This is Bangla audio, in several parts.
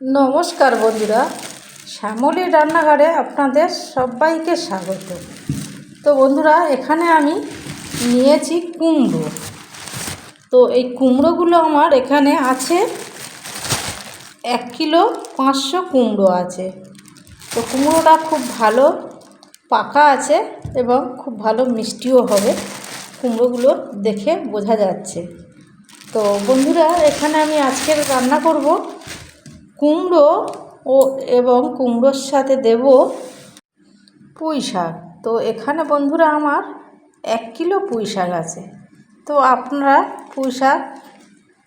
নমস্কার বন্ধুরা, শ্যামলী রান্নাঘরে আপনাদের সবাইকে স্বাগত। তো বন্ধুরা, এখানে আমি নিয়েছি কুমড়ো। তো এই কুমড়োগুলো আমার এখানে আছে এক কিলো পাঁচশো কুমড়ো আছে। তো কুমড়োটা খুব ভালো পাকা আছে এবং খুব ভালো মিষ্টিও হবে। কুমড়োগুলো দেখে বোঝা যাচ্ছে। তো বন্ধুরা, এখানে আমি আজকের রান্না করব কুমড়ো ও এবং কুমড়োর সাথে দেব পুঁই শাক। তো এখানে বন্ধুরা আমার এক কিলো পুঁই শাক আছে। তো আপনারা পুঁই শাক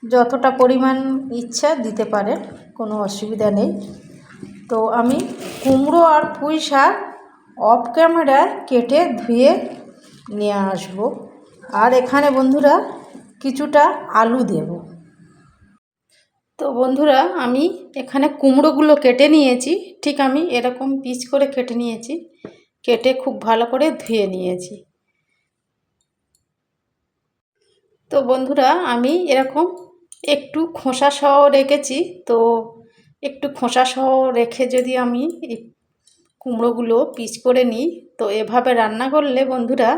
যতটা পরিমাণ ইচ্ছা দিতে পারেন, কোনো অসুবিধা নেই। তো আমি কুমড়ো আর পুঁই শাক অফ ক্যামেরায় কেটে ধুয়ে নিয়ে আসব। আর এখানে বন্ধুরা কিছুটা আলু দেবো। তো বন্ধুরা আমি এখানে কুমড়োগুলো কেটে নিয়েছি, ঠিক আমি এরকম পিচ করে কেটে নিয়েছি, কেটে খুব ভালো করে ধুয়ে নিয়েছি। তো বন্ধুরা, আমি এরকম একটু খোসা সহ রেখেছি, তো একটু খোসা সহ রেখে যদি আমি কুমড়োগুলো পিচ করে নিই, তো এভাবে রান্না করলে বন্ধুরা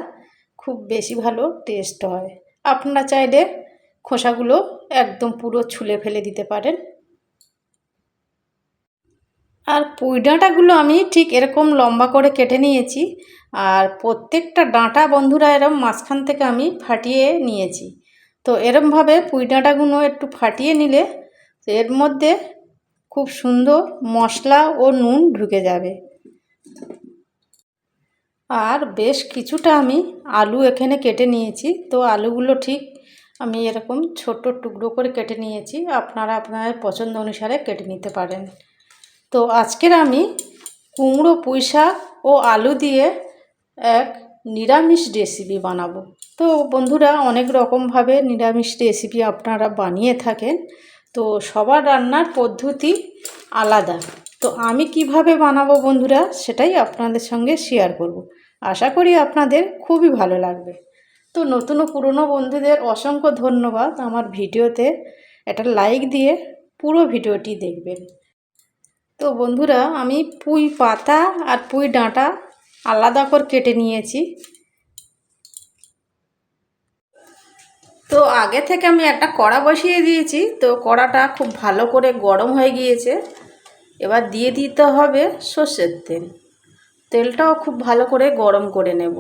খুব বেশি ভালো টেস্ট হয়। আপনারা চাইলে খোসাগুলো একদম পুরো ছুলে ফেলে দিতে পারেন। আর পুঁই ডাঁটাগুলো আমি ঠিক এরকম লম্বা করে কেটে নিয়েছি আর প্রত্যেকটা ডাঁটা বন্ধুরা এরম মাঝখান থেকে আমি ফাটিয়ে নিয়েছি। তো এরমভাবে পুঁই ডাঁটাগুলো একটু ফাটিয়ে নিলে এর মধ্যে খুব সুন্দর মশলা ও নুন ঢুকে যাবে। আর বেশ কিছুটা আমি আলু এখানে কেটে নিয়েছি। তো আলুগুলো ঠিক আমি এরকম ছোট টুকরো করে কেটে নিয়েছি। আপনারা আপনাদের পছন্দ অনুসারে কেটে নিতে পারেন। তো আজকের আমি কুমড়ো, পুঁই শাক ও আলু দিয়ে এক নিরামিষ রেসিপি বানাবো। তো বন্ধুরা, অনেক রকমভাবে নিরামিষ রেসিপি আপনারা বানিয়ে থাকেন। তো সবার রান্নার পদ্ধতি আলাদা। তো আমি কীভাবে বানাবো বন্ধুরা, সেটাই আপনাদের সঙ্গে শেয়ার করব। আশা করি আপনাদের খুবই ভালো লাগবে। তো নতুন ও পুরনো বন্ধুদের অসংখ্য ধন্যবাদ আমার ভিডিওতে। একটা লাইক দিয়ে পুরো ভিডিওটি দেখবেন। তো বন্ধুরা, আমি পুঁই পাতা আর পুঁই ডাঁটা আলাদা করে কেটে নিয়েছি। তো আগে থেকে আমি একটা কড়া বসিয়ে দিয়েছি, তো কড়াটা খুব ভালো করে গরম হয়ে গিয়েছে। এবার দিয়ে দিতে হবে সর্ষের তেল। তেলটাও খুব ভালো করে গরম করে নেব।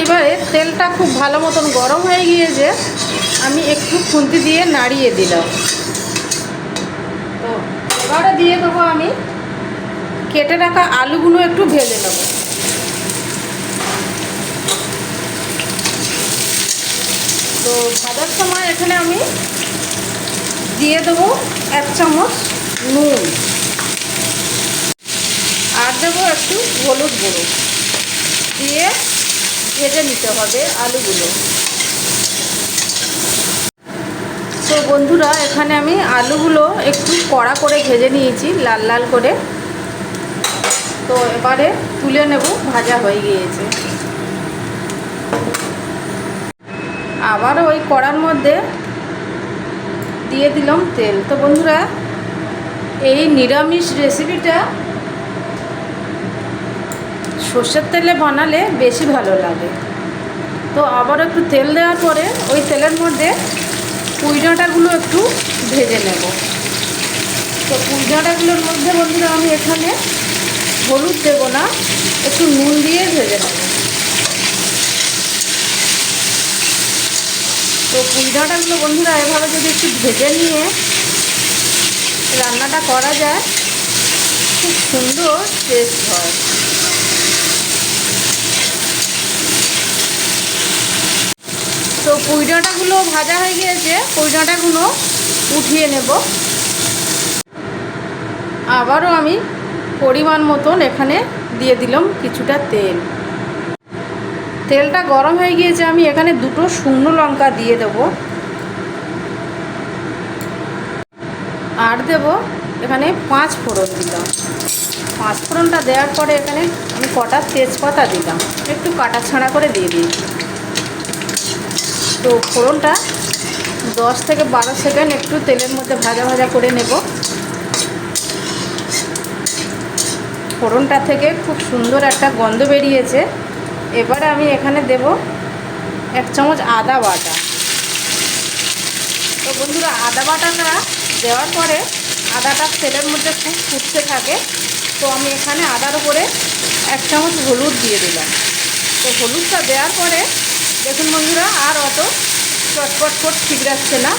এবারে তেলটা খুব ভালো মতন গরম হয়ে গিয়েছে, আমি একটু খুন্তি দিয়ে নাড়িয়ে দিলাম। এবারে দিয়ে দেবো আমি। কেটে রাখা আলুগুলো একটু ভেজে নেব। তো ভাজার সময় এখানে আমি দিয়ে দেবো এক চামচ নুন। আর দেবো একটু হলুদ গুঁড়ো। দিয়ে ভেজে নিতে হবে আলুগুলো। তো বন্ধুরা, এখানে আমি আলুগুলো একটু কড়া করে ভেজে নিয়েছি, লাল লাল করে। তো এবারে তুলে নেব, ভাজা হয়ে গিয়েছে। আবার ওই কড়ার মধ্যে দিয়ে দিলাম তেল। তো বন্ধুরা, এই নিরামিষ রেসিপিটা সর্ষের তেলে বানালে বেশি ভালো লাগে। তো আবার একটু তেল দেওয়ার পরে ওই তেলের মধ্যে পুঁই ডাঁটাগুলো একটু ভেজে নেব। তো পুঁই ডাঁটাগুলোর মধ্যে বন্ধুরা আমি এখানে হলুদ দেব না, একটু নুন দিয়ে ভেজে নেব। তো পুঁই ডাঁটাগুলো বন্ধুরা এভাবে যদি একটু ভেজে নিয়ে রান্নাটা করা যায়, খুব সুন্দর টেস্ট হয়। তো পুঁই ডাঁটাগুলো ভাজা হয়ে গিয়েছে পুঁই ডাঁটাগুলো উঠিয়ে নেব। আবারও আমি পরিমাণ মতন এখানে দিয়ে দিলাম কিছুটা তেল। তেলটা গরম হয়ে গিয়েছে, আমি এখানে দুটো শুকনো লঙ্কা দিয়ে দেব। আর দেব এখানে পাঁচ ফোড়ন দিলাম। পাঁচ ফোড়নটা দেওয়ার পরে এখানে আমি কটা তেজপাতা দিলাম। একটু কাটা ছাড়া করে দিয়ে দিয়েছি। তো ফোড়নটা দশ থেকে বারো সেকেন্ড একটু তেলের মধ্যে ভাজা ভাজা করে নেব। ফোড়নটা থেকে খুব সুন্দর একটা গন্ধ বেরিয়েছে। এবারে আমি এখানে দেব এক চামচ আদা বাটা। তো বন্ধুরা, আদা বাটাটা দেওয়ার পরে আদাটা তেলের মধ্যে খুব ফুটতে থাকে। তো আমি এখানে আদার উপরে এক চামচ হলুদ দিয়ে দিলাম। তো হলুদটা দেওয়ার পরে দেখুন বন্ধুরা, আর অত চটপট করে ঠিকরাচ্ছে না।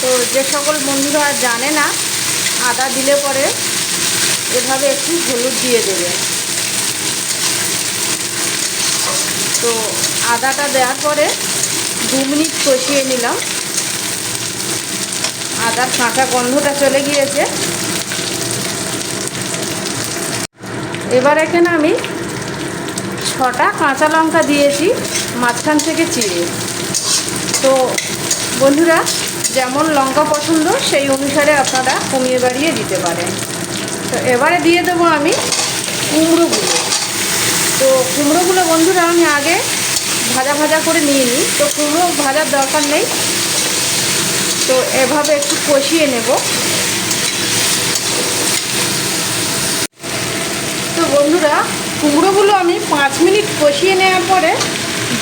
তো যে সকল বন্ধুরা জানে না, আদা দিলে পরে এভাবে একটু হলুদ দিয়ে দেবে। তো আদাটা দেওয়ার পরে দু মিনিট কষিয়ে নিলাম। আদার কাঁচা গন্ধটা চলে গিয়েছে। এবার এখানে আমি ছটা কাঁচা লঙ্কা দিয়েছি, মাঝখান থেকে চিড়ে। তো বন্ধুরা, যেমন লঙ্কা পছন্দ, সেই অনুসারে আপনারা কমিয়ে বাড়িয়ে দিতে পারেন। তো এবারে দিয়ে দেবো আমি কুমড়োগুলো। তো কুমড়োগুলো বন্ধুরা, আমি আগে ভাজা ভাজা করে নিয়ে নিই। তো কুমড়ো ভাজার দরকার নেই। তো এভাবে একটু কষিয়ে নেব। তো বন্ধুরা কুমড়োগুলো আমি পাঁচ মিনিট কষিয়ে নেওয়ার পরে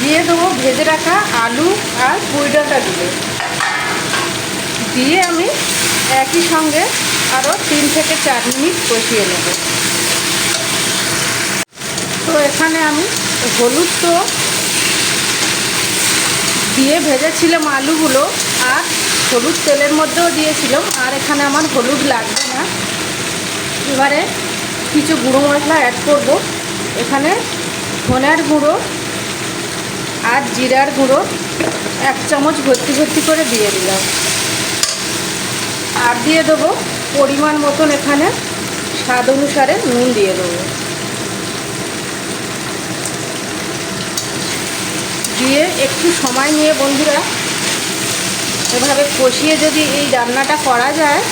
দিয়ে দেবো ভেজে রাখা আলু আর পুইডাটা দিয়ে। দিয়ে আমি একই সঙ্গে আরও তিন থেকে চার মিনিট কষিয়ে নেব। তো এখানে আমি হলুদ তো দিয়ে ভেজেছিলাম আলুগুলো আর হলুদ তেলের মধ্যেও দিয়েছিলাম, আর এখানে আমার হলুদ লাগবে না। এবারে কিছু গুঁড়ো মশলা অ্যাড করব। এখানে ধনের গুঁড়ো আর জিরার গুঁড়ো এক চামচ ভর্তি ভর্তি করে দিয়ে দিলাম। আর দিয়ে দেবো পরিমাণ মতন এখানে স্বাদ অনুসারে নুন দিয়ে দেবো। দিয়ে একটু সময় নিয়ে বন্ধুরা, এভাবে কষিয়ে যদি এই রান্নাটা করা যায়,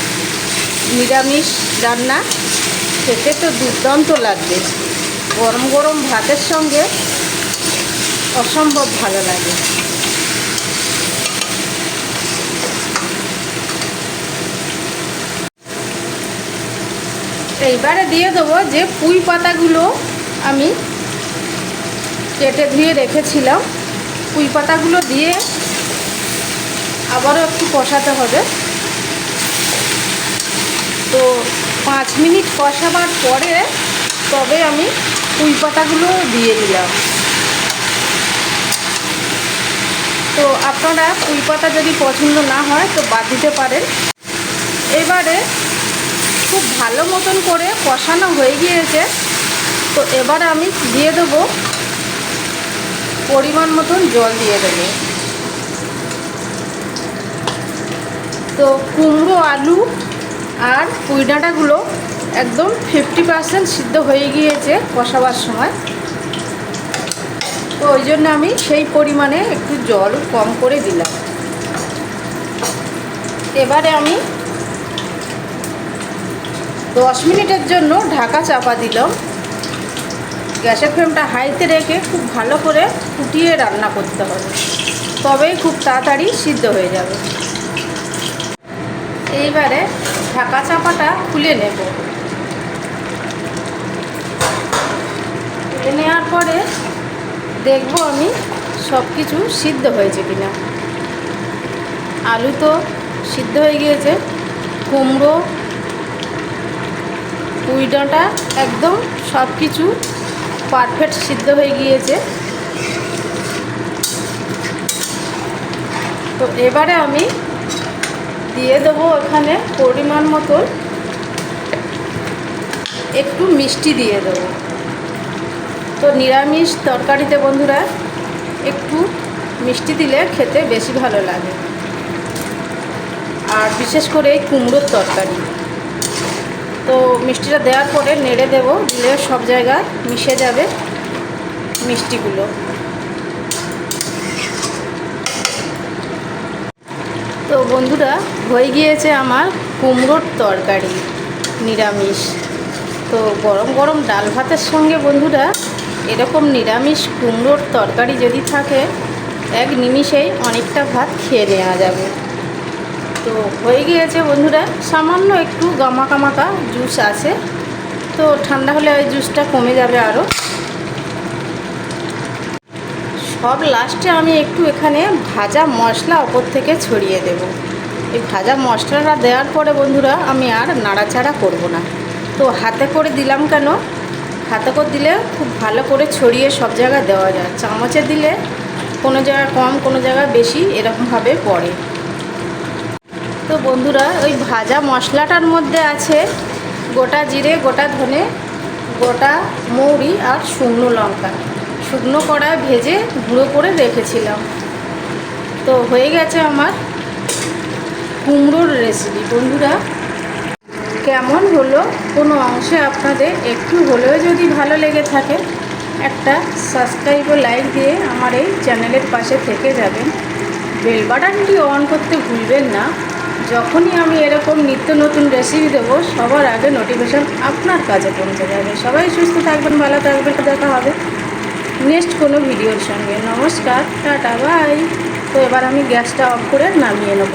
নিরামিষ রান্না, খেতে তো দুর্দান্ত লাগবে। গরম গরম ভাতের সঙ্গে অসম্ভব ভালো লাগে। এইবারে দিয়ে দেবো যে পুঁই পাতাগুলো আমি কেটে ধুয়ে রেখেছিলাম। পুঁই পাতাগুলো দিয়ে আবারও একটু কষাতে হবে। তো পাঁচ মিনিট কষাবার পরে তবে আমি পুঁই পাতাগুলো দিয়ে দিলাম। তো আপনারা পুঁই পাতা যদি পছন্দ না হয়, তো বাদ দিতে পারেন। এবারে খুব ভালো মতন করে কষানো হয়ে গিয়েছে। তো এবার আমি দিয়ে দেবো পরিমাণ মতন জল দিয়ে দেবো। তো কুমড়ো, আলু আর পুঁই ডাঁটাগুলো একদম ফিফটি পার্সেন্ট সিদ্ধ হয়ে গিয়েছে কষাবার সময়। তো ওই জন্য আমি সেই পরিমাণে একটু জল কম করে দিলাম। এবারে আমি দশ মিনিটের জন্য ঢাকা চাপা দিলাম। গ্যাসের ফ্লেমটা হাইতে রেখে খুব ভালো করে ফুটিয়ে রান্না করতে হবে। তবেই খুব তাড়াতাড়ি সিদ্ধ হয়ে যাবে। এইবারে ঢাকা চাপাটা খুলে নেব। নেওয়ার পরে দেখব আমি সব কিছু সিদ্ধ হয়েছে কিনা। আলু তো সিদ্ধ হয়ে গিয়েছে, কুমড়ো, পুঁই ডাঁটা, একদম সব কিছু পারফেক্ট সিদ্ধ হয়ে গিয়েছে। তো এবারে আমি দিয়ে দেবো ওখানে পরিমাণ মতন। একটু মিষ্টি দিয়ে দেবো। তো নিরামিষ তরকারিতে বন্ধুরা একটু মিষ্টি দিলে খেতে বেশি ভালো লাগে। আর বিশেষ করে এই কুমড়োর তরকারি। তো মিষ্টিটা দেওয়ার পরে নেড়ে দেব, দিলে সব জায়গায় মিশে যাবে মিষ্টিগুলো। তো বন্ধুরা, হয়ে গিয়েছে আমার কুমড়োর তরকারি, নিরামিষ। তো গরম গরম ডাল ভাতের সঙ্গে বন্ধুরা এরকম নিরামিষ কুমড়োর তরকারি যদি থাকে, এক নিমিষেই অনেকটা ভাত খেয়ে নেওয়া যাবে। তো হয়ে গিয়েছে বন্ধুরা, সামান্য একটু গামাকা মাকা জুস আছে। তো ঠান্ডা হলে ওই জুসটা কমে যাবে আরও সব লাস্টে আমি একটু এখানে ভাজা মশলা ওপর থেকে ছড়িয়ে দেব। এই ভাজা মশলাটা দেওয়ার পরে বন্ধুরা, আমি আর নাড়াচাড়া করব না। তো হাতে করে দিলাম কেন? হাতে করে দিলে খুব ভালো করে ছড়িয়ে সব জায়গায় দেওয়া যায়। চামচে দিলে কোনো জায়গায় কম, কোনো জায়গায় বেশি এরকমভাবে পড়ে। তো বন্ধুরা, ওই ভাজা মশলাটার মধ্যে আছে গোটা জিরে, গোটা ধনে, গোটা মৌরি আর শুকনো লঙ্কা। শুকনো কড়ায় ভেজে গুঁড়ো করে রেখেছিলাম। তো হয়ে গেছে আমার কুমড়োর রেসিপি বন্ধুরা কেমন হলো? কোনো অংশে আপনাদের একটু হলেও যদি ভালো লেগে থাকে, একটা সাবস্ক্রাইব ও লাইক দিয়ে আমার এই চ্যানেলের পাশে থেকে যাবেন। বেল বাটনটি অন করতে ভুলবেন না। যখনই আমি এরকম নিত্য নতুন রেসিপি দেবো, সবার আগে নোটিফিকেশান আপনার কাছে পৌঁছে যাবে। সবাই সুস্থ থাকবেন, ভালো থাকবেন, দেখা হবে নেক্সট কোনো ভিডিওর সঙ্গে। নমস্কার, টাটা বাই তো এবার আমি গ্যাসটা অফ করে নামিয়ে নেব।